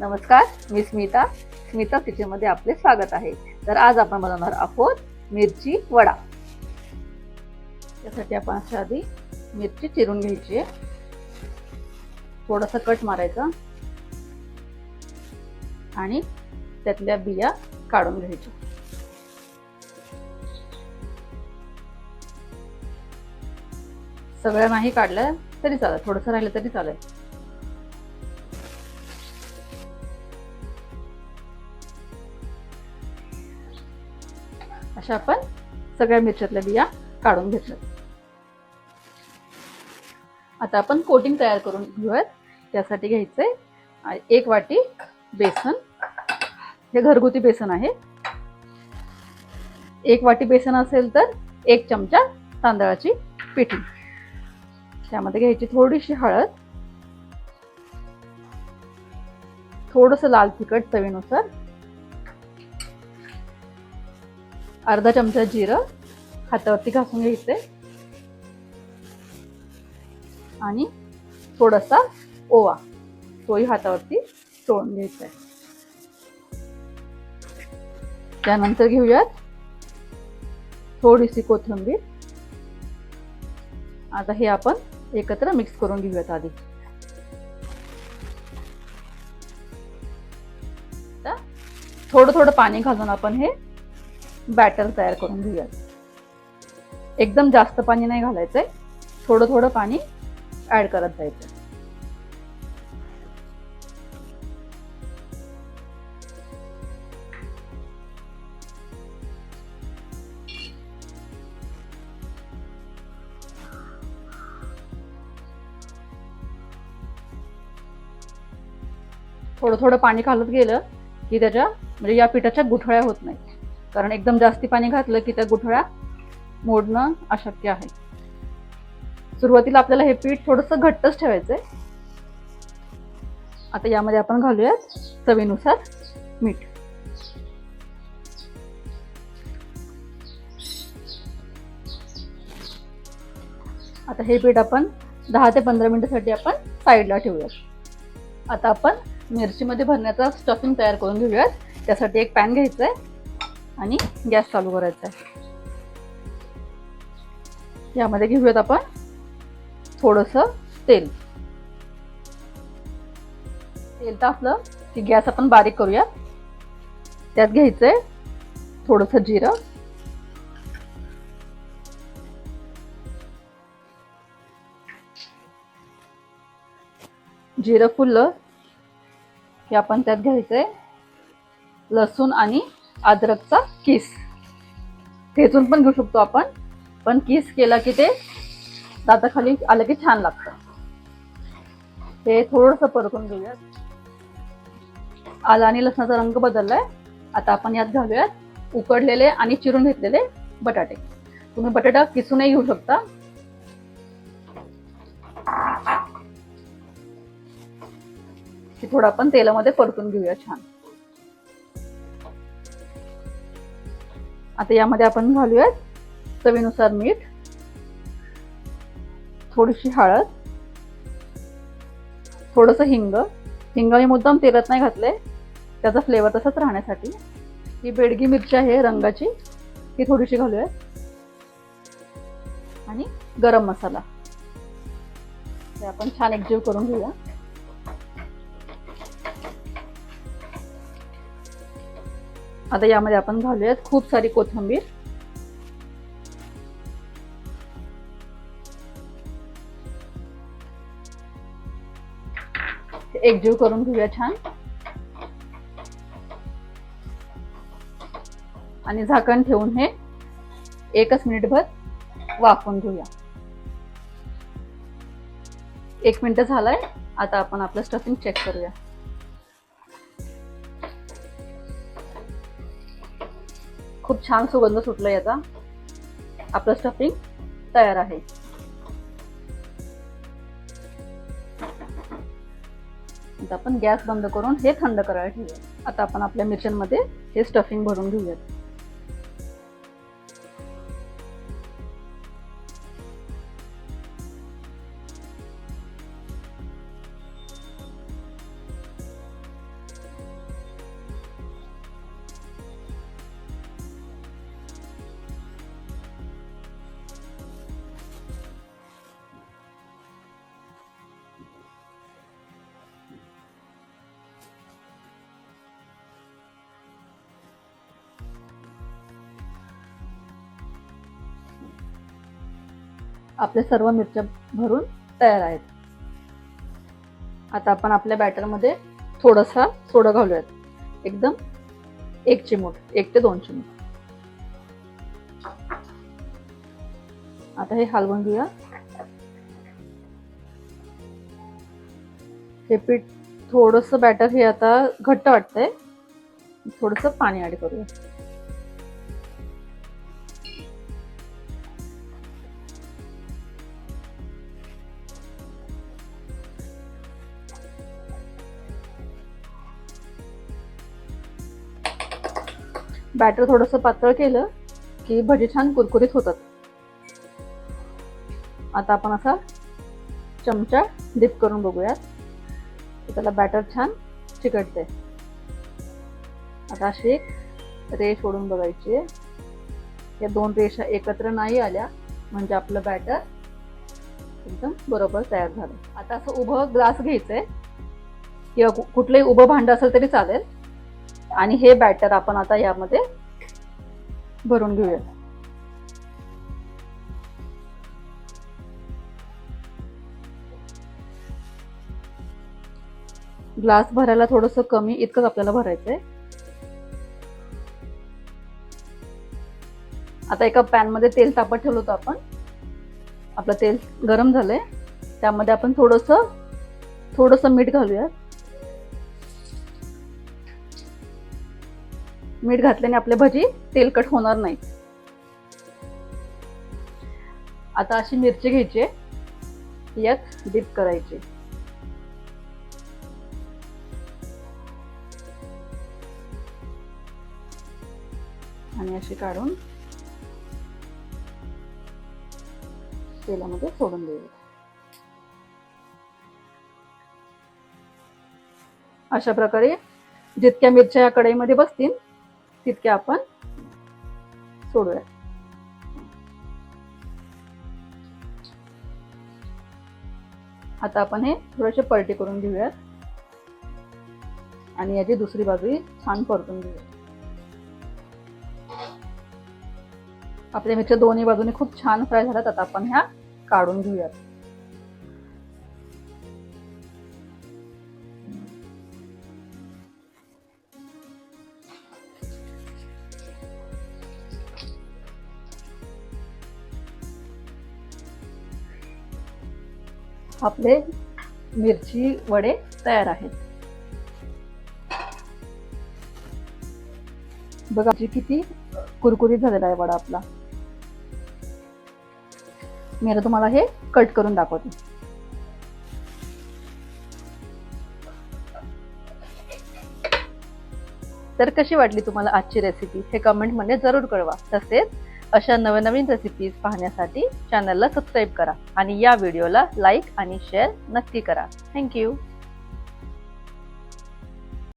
नमस्कार मी स्मिता. स्मिता किचनमध्ये आपले स्वागत आहे. तर आज आपण बनवणार आहोत मिरची वडा. त्यासाठी आपण अशा आधी मिरची चिरून घ्यायची आहे. थोडासा कट मारायचा. आणि त्यातल्या बिया काढून घ्यायच्या. सगळ्या नाही काढल्या तरी चालेल. थोडंसं राहिलं तरी चालेल. अशा आपण सगळ्या मिरच्यातल्या बिया काढून घेतल्या. आता आपण कोटिंग तयार करून घेऊयात. त्यासाठी घ्यायचंय एक वाटी बेसन. हे घरगुती बेसन आहे. एक वाटी बेसन असेल तर एक चमचा तांदळाची पिठी त्यामध्ये घ्यायची थोडीशी हळद. थोडस लाल तिखट चवीनुसार अर्धा चमचा जिरं हातावरती घासून घ्यायचं. आणि थोडासा ओवा तोही हातावरती चोळून घ्यायचा आहे. त्यानंतर घेऊयात थोडीशी कोथिंबीर. आता हे आपण एकत्र मिक्स करून घेऊयात आधी. थोडं थोडं पाणी घालून आपण हे बॅटर तयार करून घेऊयात एकदम जास्त पाणी नाही घालायचंय. थोडं थोडं पाणी ऍड करत जायचं. थोडं थोडं पाणी घालत गेलं की त्याच्या म्हणजे या पिठाच्या गुठळ्या होत नाही कारण एकदम जास्ती पाणी घातलं की त्या गुठळ्या मोडणं अशक्य आहे. सुरुवातीला आपल्याला हे पीठ थोडंसं घट्टच ठेवायचंय. आता यामध्ये आपण घालूयात चवीनुसार मीठ. आता हे पीठ आपण दहा ते पंधरा मिनिटासाठी आपण साईडला ठेवूयात. आता आपण मिरचीमध्ये भरण्याचा स्टफिंग तयार करून घेऊयात. त्यासाठी एक पॅन घ्यायचा आहे आणि गॅस चालू करायचा आहे. यामध्ये घेऊयात आपण थोडंसं तेल. तेल तापलं की गॅस आपण बारीक करूया त्यात घ्यायचंय थोडंसं जिरं. जिरं फुललं की आपण त्यात घ्यायचंय लसूण आणि अद्रकचा किस. ठेचून पण घेऊ शकतो आपण. पण किस केला की ते दाताखाली आलं की छान लागतं. ते थोडंसं परतून घेऊयात. आलं आणि लसणाचा रंग बदललाय. आता आपण यात घालूयात उकडलेले आणि चिरून घेतलेले बटाटे. तुम्ही बटाटा किसूनही घेऊ शकता. थोडं आपण तेलामध्ये परतून घेऊया छान. आता यामध्ये आपण घालूयात चवीनुसार मीठ थोडीशी हळद थोडंसं हिंग. हिंग मी मुद्दाम तेलात नाही घातले त्याचा फ्लेवर तसाच राहण्यासाठी. ही बेडगी मिरची आहे रंगाची. ती थोडीशी घालूयात. आणि गरम मसाला. ते आपण छान एकजीव करून घेऊया. आता यामध्ये आपण घालूयात खूप सारी कोथिंबीर. एकजीव करून घेऊया छान. आणि झाकण ठेवून हे एकच मिनिटभर वाफून घेऊया. एक मिनिट झालाय आता आपण आपलं स्टफिंग चेक करूया. खूप छान सुगंध सुटला याचा. आपलं स्टफिंग तयार आहे. आता आपण गॅस बंद करून हे थंड करायला ठेवूया. आता आपण आपल्या मिरच्यांमध्ये हे स्टफिंग भरून घेऊयात. आपल्या सर्व मिरच्या भरून तयार आहेत. आता आपण आपल्या बॅटरमध्ये थोडासा सोडा घालूयात. एकदम एक चिमूट एक ते दोन चिमूट. आता हे हलवून घेऊया. हे पीठ थोडस बॅटर हे आता घट्ट वाटतंय. थोडंसं पाणी ॲड करूया. बॅटर थोडस पातळ केलं की भजी छान कुरकुरीत होतात. आता आपण असा चमचा डिप करून बघूयात. त्याला बॅटर छान चिकटते आता अशी एक रेष ओढून बघायची आहे. या दोन रेषा एकत्र नाही आल्या म्हणजे आपलं बॅटर एकदम बरोबर तयार झालं. आता असं उभं ग्लास घ्यायचंय. किंवा कुठलंही उभं भांडं असेल तरी चालेल. आणि हे बॅटर आपण आता यामध्ये भरून घेऊया ग्लास भरायला थोडस कमी इतकंच आपल्याला भरायचंय. आता एका पॅनमध्ये तेल तापत ठेवलं होतं आपण. आपलं तेल गरम झालंय. त्यामध्ये आपण थोडस थोडस मीठ घालूयात. मीठ घातल्याने आपले भजी तेलकट होणार नाही. आता अशी मिरची घ्यायची यात डिप करायची. आणि अशी काढून तेलामध्ये सोडून देऊया अशा प्रकारे जितक्या मिरच्या या कढईमध्ये बसतील तितके आपण सोडूया. आता आपण हे थोडेसे पलटी करून घेऊयात. आणि याची दुसरी बाजू छान परतून घेऊया आपल्या मिरच्या दोन्ही बाजूने खूप छान फ्राय झाल्यात आता आपण ह्या काढून घेऊयात. आपले मिरची वडे तयार आहेत. बघा जी किती कुरकुरीत झालेला आहे वडा आपला. मी आता तुम्हाला हे कट करून दाखवते. तर कशी वाटली तुम्हाला आजची रेसिपी हे कमेंटमध्ये जरूर कळवा. तसेच अशा नवनवीन रेसिपीज पाहण्यासाठी चॅनलला सबस्क्राईब करा आणि या व्हिडिओला लाईक आणि शेअर नक्की करा. थँक्यू